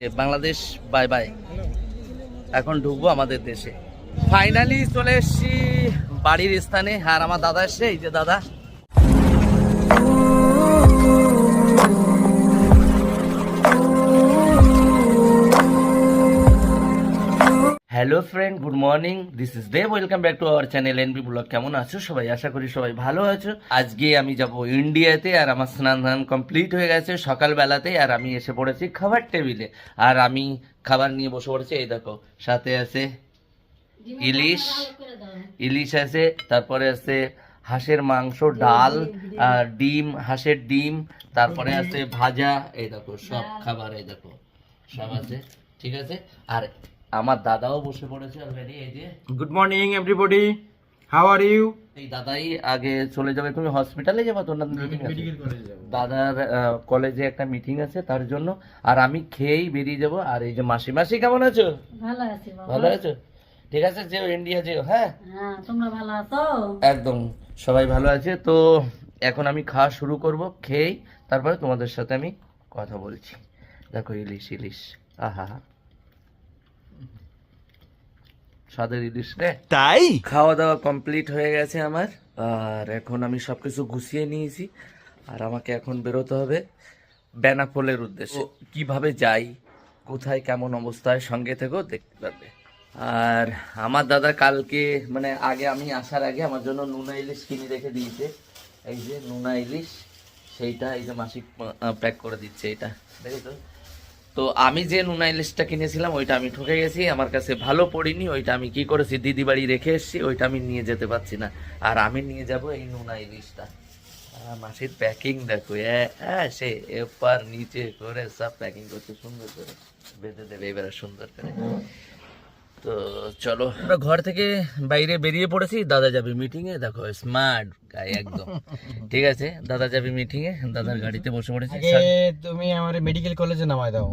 Bangladesh bye bye এখন ঢুকবো আমাদের দেশে। ফাইনালি চলে এসছি বাড়ির স্থানে। আর আমার দাদা এসছে, এই যে দাদা। Hello friend good morning this is Dev welcome back to our channel NB blog কেমন আছো সবাই? আশা করি সবাই ভালো আছো। আজকে আমি যাব ইন্ডিয়াতে আর আমার স্নান ধান কমপ্লিট হয়ে গেছে সকালবেলাতে আর আমি এসে পড়েছি খাবার টেবিলে আর আমি খাবার নিয়ে বসে পড়েছি এই দেখো সাথে আছে ইলিশ ইলিশ আছে তারপরে আছে হাঁসের মাংস ডাল আর ডিম। হাঁসের ডিম তারপরে আছে ভাজা এই দেখো সব খাবার এই দেখো সব আছে ঠিক আছে। আর আমার দাদাও বসে পড়েছে অলরেডি এই যে। Good morning, everybody. How are you? এই দাদাই আগে চলে যাবে তুমি হসপিটালে যাবে তো না মিটিং আছে? দাদার কলেজে একটা মিটিং আছে তার জন্য আর আমি খেয়েই বেরিয়ে যাব। আর এই যে মাসি মাসি কেমন আছো? ভালো আছি বাবা। ভালো আছো? ঠিক আছে যেও ইন্ডিয়া যেও হ্যাঁ? হ্যাঁ তোমরা ভালো আছো? একদম সবাই ভালো আছে। তো এখন আমি খাওয়া শুরু করব খেয়েই তারপরে তোমাদের সাথে আমি কথা বলছি। দেখো ইলিশ ইলিশ। আহা। স্বাদের ইলিশ। রে তাই? খাওয়া দাওয়া কমপ্লিট হয়ে গেছে আমার। আর এখন আমি সবকিছু গুছিয়ে নিয়েছি। আর আমাকে এখন বেরোতে হবে বেনাপোলের উদ্দেশ্যে। কীভাবে যাই কোথায় কেমন অবস্থায় সঙ্গে থেকেও দেখতে পারবে। আর আমার দাদা কালকে মানে আগে আমি আসার আগে আমার জন্য নুনা ইলিশ কিনে রেখে দিয়েছে। এই যে নুনা ইলিশ সেইটা এই যে মাসিক প্যাক করে দিচ্ছে এটা। দেখেছ? তো আমি যে নুনা ইলিশটা কিনেছিলাম, ওইটা আমি ঠকে গেছি, আমার কাছে ভালো পড়িনি, ওইটা আমি কি করেছি দিদি বাড়ি রেখে এসেছি, ওইটা আমি নিয়ে যেতে পারছি না। আর আমি নিয়ে যাব এই নুনা ইলিশটা মাসির প্যাকিং দেখো হ্যাঁ সে এপার নিচে করে সব প্যাকিং করছে, সুন্দর করে বেঁধে দেবে, এবারে সুন্দর করে। তো চলো। আমরা ঘর থেকে বাইরে বেরিয়ে পড়েছি দাদা যাবে মিটিং এ দেখো স্মার্ট গায়ে একদম। ঠিক আছে দাদা যাবে মিটিং এ দাদার গাড়িতে বসে পড়েছি। আগে তুমি আমার মেডিকেল কলেজে নামাই দাও।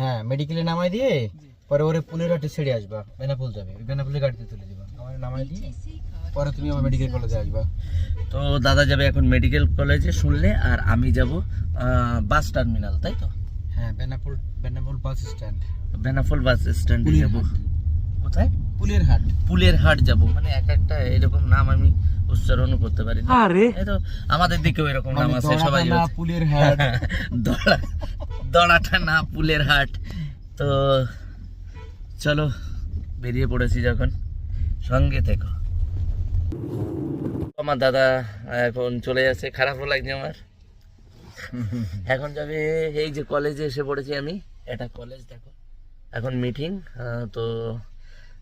হ্যাঁ মেডিকেলে নামাই দিয়ে পরে ওরে পুলের হাটে ছেড়ে আসবা বেনাপুল যাবে। বেনাপুলের গাড়িতে তুলে দিবা আমার নামাই দিয়ে পরে তুমি আমার মেডিকেল কলেজে আসবা। তো দাদা যাবে এখন মেডিকেল কলেজে শুনলে আর আমি যাব বাস টার্মিনাল তাই তো? হ্যাঁ Benapole Benapole bus stand Benapole bus স্ট্যান্ডে যাব। কোথায়? পুলের হাট। পুলের হাট যাব। মানে এক একটা এরকম নাম আমি উচ্চারণ করতে পারি না। এই তো আমাদের দিকেও এরকম নাম আছে সবাই। পুলের হাট। দড়া দড়াটা না পুলের হাট। তো চলো বেরিয়ে পড়েছি যখন। সঙ্গে থেকো। আমার দাদা এখন চলে যাচ্ছে খারাপও লাগছে আমার। এখন যাবে এই যে কলেজে এসে পড়েছি আমি। এটা কলেজ দেখো। এখন মিটিং তো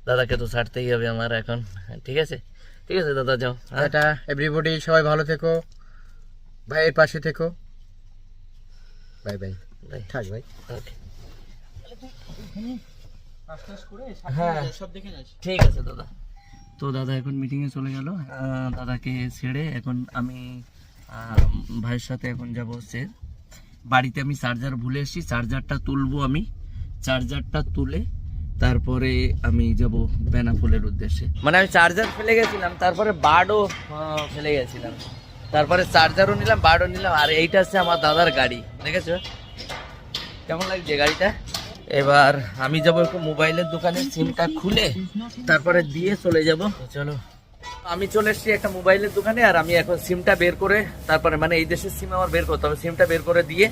দাদাকে তো ছাড়তেই হবে আমার এখন। ঠিক আছে? ঠিক আছে দাদা যাও। হ্যাঁ? এটা এভরিবডি সবাই ভালো থেকো। ভাইয়ের পাশে থেকো। Bye bye. বাই। থাক ভাই। ওকে। হ্যাঁ। ঠিক আছে দাদা। তো দাদা এখন মিটিংয়ে চলে গেল। দাদাকে ছেড়ে এখন আমি ভাইয়ের সাথে এখন যাব হচ্ছে বাড়িতে আমি চার্জার ভুলে এসেছি, চার্জারটা তুলবো আমি। চার্জারটা তুলে তারপরে আমি যাব বেনাফুলের উদ্দেশ্যে। মানে আমি চার্জার ফেলে গেছিলাম, তারপরে বার্ডও ফেলে গেছিলাম। তারপরে চার্জারও নিলাম, বার্ডও নিলাম, আর এইটা হচ্ছে আমার দাদার গাড়ি, দেখেছ? কেমন লাগছে গাড়িটা? এবার আমি যাব একটু মোবাইলের দোকানে সিমটা খুলে, তারপরে দিয়ে চলে যাব। চলো। আমি চলে এসেছি একটা মোবাইলের দোকানে, আর আমি এখন সিমটা বের করে, তারপরে মানে এই দেশের সিম আমার বের করতে হবে। সিমটা বের করে দিয়ে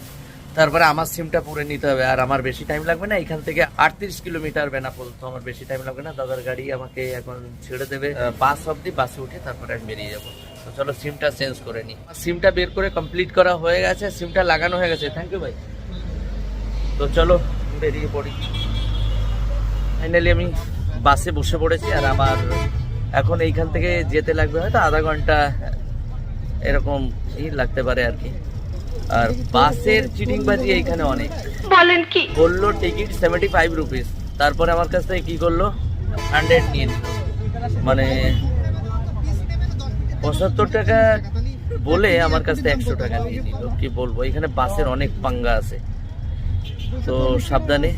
তারপরে আমার সিমটা পুরে নিতে হবে, আর আমার বেশি টাইম লাগবে না। এখান থেকে আটত্রিশ কিলোমিটার বেনাপোল তো আমার বেশি টাইম লাগবে না। দাদার গাড়ি আমাকে এখন ছেড়ে দেবে। বাস অব্দি বাসে উঠে তারপরে আমি বেরিয়ে যাব। তো চলো সিমটা চেঞ্জ করে নিই। সিমটা বের করে কমপ্লিট করা হয়ে গেছে, সিমটা লাগানো হয়ে গেছে। থ্যাংক ইউ ভাই। তো চলো বেরিয়ে পড়ি। ফাইনালি আমি বাসে বসে পড়েছি, আর আমার এখন এইখান থেকে যেতে লাগবে হয়তো আধা ঘণ্টা এরকম ই লাগতে পারে আর কি। আর বাসের চিটিংবাজি এইখানে অনেক। বলেন কি? বলল টিকিট সেভেন্টি ফাইভ রুপিস তারপরে আমার কাছ থেকে কি করল? হান্ড্রেড নিয়ে নিল। মানে পঁচাত্তর টাকা বলে আমার কাছ থেকে একশো টাকা নিয়ে নিল। কি বলব? এখানে বাসের অনেক পাঙ্গা আছে। তো সাবধানে।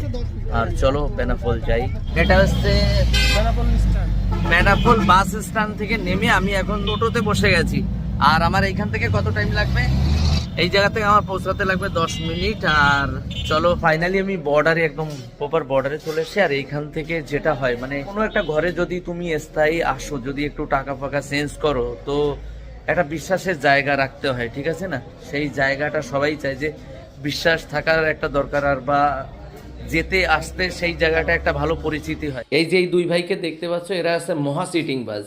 আর চলো বেনাফল যাই। এটা হচ্ছে বেনাফল বাস স্ট্যান্ড থেকে নেমে আমি এখন টোটোতে বসে গেছি। আর আমার এইখান থেকে কত টাইম লাগবে? এই জায়গা থেকে আমার পৌঁছাতে লাগবে দশ মিনিট। আর চলো ফাইনালি আমি বর্ডারে একদম প্রপার বর্ডারে চলে এসেছি। আর এইখান থেকে যেটা হয় মানে কোনো একটা ঘরে যদি তুমি স্থায়ী আসো, যদি একটু টাকা ফাকা চেঞ্জ করো, তো একটা বিশ্বাসের জায়গা রাখতে হয়, ঠিক আছে না? সেই জায়গাটা সবাই চায় যে বিশ্বাস থাকার একটা দরকার, আর বা যেতে আসতে সেই জায়গাটা একটা ভালো পরিচিতি হয়। এই যে এই দুই ভাইকে দেখতে পাচ্ছ এরা আছে মহা সিটিং বাজ।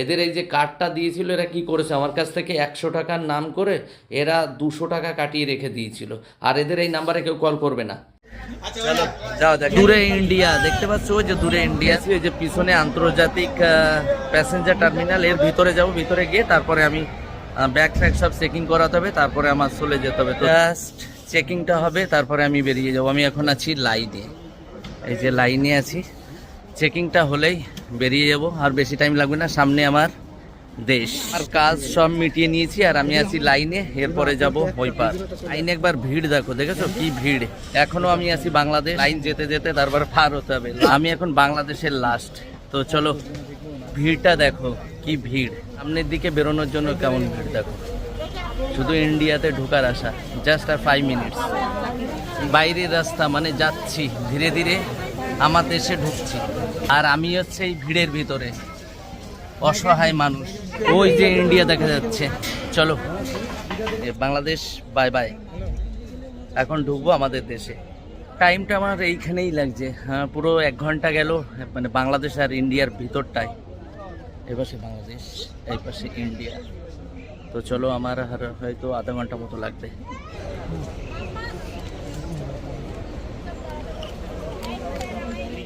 এদের এই যে কার্ডটা দিয়েছিল এরা কি করেছে? আমার কাছ থেকে একশো টাকার নাম করে এরা দুশো টাকা কাটিয়ে রেখে দিয়েছিল। আর এদের এই নাম্বারে কেউ কল করবে না। চলো যাও দেখ। দূরে ইন্ডিয়া দেখতে পাচ্ছ যে দূরে ইন্ডিয়া ওই যে পিছনে আন্তর্জাতিক প্যাসেঞ্জার টার্মিনাল এর ভিতরে যাব ভিতরে গিয়ে তারপরে আমি ব্যাগ ফ্যাগ সব চেকিং করাতে হবে তারপরে আমার চলে যেতে হবে। তো জাস্ট চেকিংটা হবে, তারপরে আমি বেরিয়ে যাব। আমি এখন আছি লাইনে। এই যে লাইনে আছি। চেকিংটা হলেই বেরিয়ে যাব। আর বেশি টাইম লাগবে না, সামনে আমার দেশ। আর কাজ সব মিটিয়ে নিয়েছি, আর আমি আছি লাইনে, এরপরে যাব ওই পার লাইনে একবার ভিড় দেখো, দেখেছ কি ভিড়? এখনও আমি আছি বাংলাদেশ। লাইন যেতে যেতে তারপর পার হতে হবে। আমি এখন বাংলাদেশের লাস্ট তো চলো, ভিড়টা দেখো, কি ভিড়? সামনের দিকে বেরোনোর জন্য কেমন ভিড় দেখো। শুধু ইন্ডিয়াতে ঢোকার আশা জাস্ট আর ফাইভ মিনিটস বাইরের রাস্তা মানে যাচ্ছি, ধীরে ধীরে আমার দেশে ঢুকছি। আর আমি হচ্ছে এই ভিড়ের ভিতরে, অসহায় মানুষ। ওই যে ইন্ডিয়া দেখা যাচ্ছে। চলো বাংলাদেশ বাই বাই এখন ঢুকবো আমাদের দেশে। টাইমটা আমার এইখানেই লাগছে। হ্যাঁ পুরো এক ঘণ্টা গেল মানে বাংলাদেশ আর ইন্ডিয়ার ভিতরটায়। এ পাশে বাংলাদেশ এই পাশে ইন্ডিয়া তো চলো আমার হয়তো আধা ঘণ্টা মতো লাগবে।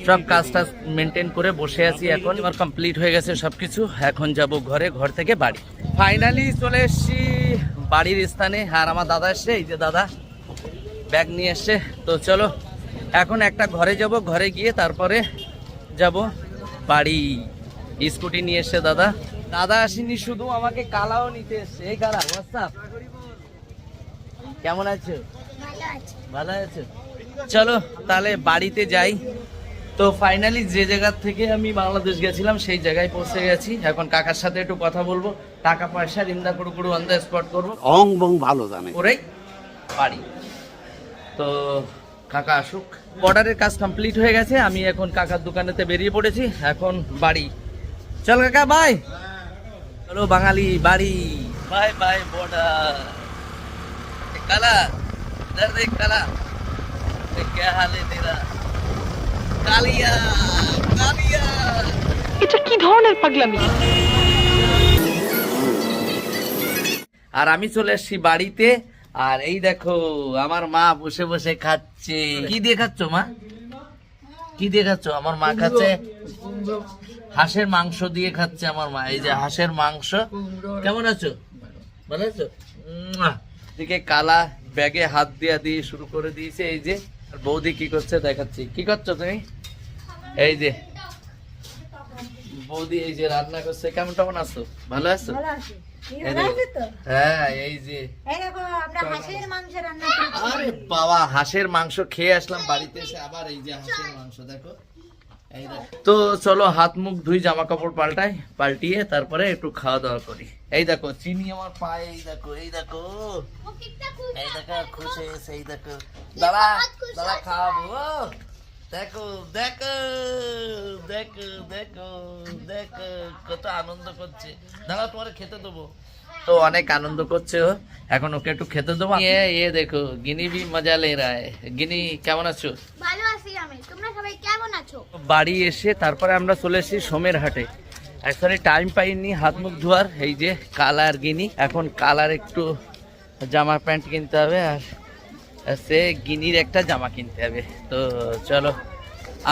সব কাজ টাজ মেনটেন করে বসে আছি এখন। আমার কমপ্লিট হয়ে গেছে সবকিছু। এখন যাব ঘরে, ঘর থেকে বাড়ি। ফাইনালি চলে এসেছি বাড়ির স্থানে। আর আমার দাদা এসছে, এই যে দাদা ব্যাগ নিয়ে এসছে। তো চলো, এখন একটা ঘরে যাব, ঘরে গিয়ে তারপরে যাব বাড়ি। স্কুটি নিয়ে এসছে দাদা। দাদা আসেনি শুধু আমাকে কালাও নিতে এসছে। এই কালা হোয়াটসঅ্যাপ কেমন আছো? ভালো আছো? চলো তাহলে বাড়িতে যাই। তো ফাইনালি যে জায়গা থেকে আমি বাংলাদেশ গেছিলাম সেই জায়গায় পৌঁছে গেছি। এখন কাকার সাথে একটু কথা বলব। টাকা পয়সা রিন্দা কুড়ু কুড়ু অন দ্য স্পট করব। অং বং ভালো জানে। করেই বাড়ি। তো কাকা আসুক। বর্ডারের কাজ কমপ্লিট হয়ে গেছে। আমি এখন কাকার দোকানেতে বেরিয়ে পড়েছি। এখন বাড়ি। চল কাকা বাই চলো বাঙালি বাড়ি বাই বাই বর্ডার কালা इधर देख काला देख क्या हाल है तेरा कालिया कालिया এটা কি ধরনের পাগলামি আর আমি চলে এসেছি বাড়িতে আর এই দেখো আমার মা বসে বসে খাচ্ছে কি দিয়ে খাচ্ছ মা কি দিয়ে খাচ্ছ আমার মা খাচ্ছে হাঁসের মাংস দিয়ে খাচ্ছে আমার মা। এই যে হাঁসের মাংস। কেমন আছো? ভালো আছো? দিকে কালা ব্যাগে হাত দিয়া দিয়ে শুরু করে দিয়েছে এই যে। আর বৌদি কি করছে দেখাচ্ছি। কি করছ তুমি? এই যে। বৌদি এই যে রান্না করছে। কেমন কেমন আছো? ভালো আছো? হ্যাঁ এই যে। আরে বাবা হাঁসের মাংস খেয়ে আসলাম বাড়িতে এসে আবার এই যে হাঁসের মাংস দেখো। তো চলো হাত মুখ ধুই জামা কাপড় পাল্টাই পাল্টিয়ে তারপরে একটু খাওয়া দাওয়া করি। এই দেখো চিনি আমার পায়ে এই দেখো এই দেখো। এই দেখো খুশ হয়ে গেছে এই দেখো দাদা দাদা খাওয়াবো দেখো দেখো দেখো দেখো দেখো কত আনন্দ করছে। দাদা তোমার খেতে দেবো। তো অনেক আনন্দ করছে ও। এখন ওকে একটু খেতে দেবো। এ এ দেখো গিনি বি মজা লে রা গিনি কেমন আছো? ভালো আছি আমি। তোমরা সবাই কেমন আছো? বাড়ি এসে তারপরে আমরা চলে এসেছি সোমের হাটে। অ্যাকচুয়ালি টাইম পাইনি হাত মুখ ধোয়ার। এই যে কালার গিনি। এখন কালার একটু জামা প্যান্ট কিনতে হবে। আর আর সে গিনির একটা জামা কিনতে হবে। তো চলো।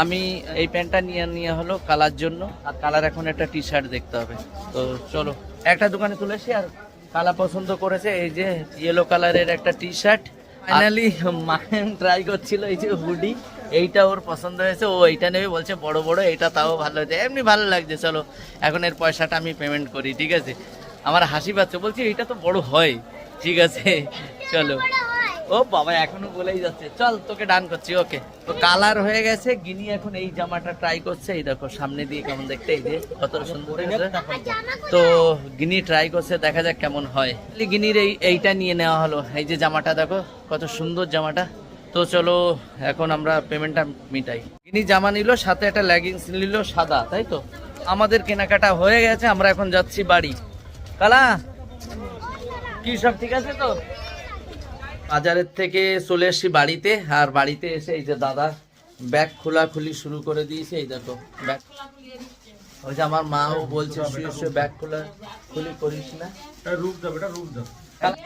আমি এই প্যান্টটা নিয়ে নিয়ে হলো কালার জন্য। আর কালার এখন একটা টি শার্ট দেখতে হবে। তো চলো একটা দোকানে চলে এসেছি আর কালা পছন্দ করেছে এই যে ইয়েলো কালারের একটা টি শার্ট ফাইনালি মায়েন ট্রাই করছিল এই যে হুডি এইটা ওর পছন্দ হয়েছে ও এইটা নেবে বলছে বড় বড় এটা তাও ভালো হয়েছে এমনি ভালো লাগছে চলো। এখন এর পয়সাটা আমি পেমেন্ট করি ঠিক আছে? আমার হাসি পাচ্ছে বলছি এইটা তো বড় হয় ঠিক আছে? চলো। ও বাবা এখনও বলেই যাচ্ছে। চল তোকে ডান করছি ওকে তো কালার হয়ে গেছে গিনি এখন এই জামাটা ট্রাই করছে। এই দেখো সামনে দিয়ে কেমন দেখতে এই যে কত সুন্দর তো গিনি ট্রাই করছে দেখা যাক কেমন হয়। গিনির এই এইটা নিয়ে নেওয়া হলো। এই যে জামাটা দেখো কত সুন্দর জামাটা। তো চলো এখন আমরা পেমেন্টটা মিটাই। গিনি জামা নিল সাথে একটা লেগিংস নিল সাদা তাই তো? আমাদের কেনাকাটা হয়ে গেছে আমরা এখন যাচ্ছি বাড়ি। কালা কি সব ঠিক আছে তো? বাজারের থেকে চলে এসেছি বাড়িতে আর বাড়িতে এসে এই যে দাদা ব্যাগ খোলাখুলি শুরু করে দিয়েছে এই দেখো ব্যাগ। ওই যে আমার মাও বলছে শুয়ে শুয়ে ব্যাগ খোলা খুলি করিস না।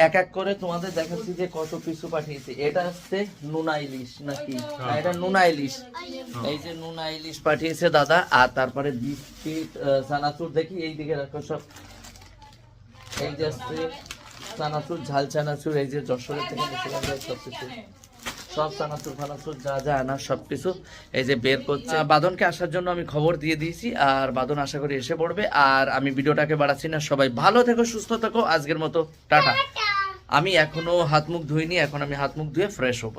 এক এক করে তোমাদের দেখাচ্ছি যে কত পিছু পাঠিয়েছে। এটা হচ্ছে নুনা ইলিশ নাকি? এটা নুনা ইলিশ। এই যে নুনা ইলিশ পাঠিয়েছে দাদা আর তারপরে বিস্কিট আহ, চানাচুর দেখি এই দিকে রাখো সব। এই যে চানাচুর, ঝাল চানাচুর, এই যে যশোরের থেকে সবকিছু সব চানাচুর, ফানাচুর, যা যা আনা সব কিছু। এই যে বের করছে। বাদনকে আসার জন্য আমি খবর দিয়ে দিয়েছি, আর বাদন আশা করি এসে পড়বে। আর আমি ভিডিওটাকে বাড়াচ্ছি না। সবাই ভালো থেকো, সুস্থ থেকো। আজকের মতো টাটা। আমি এখনও হাত মুখ ধুইনি, এখন আমি হাত মুখ ধুয়ে ফ্রেশ হব।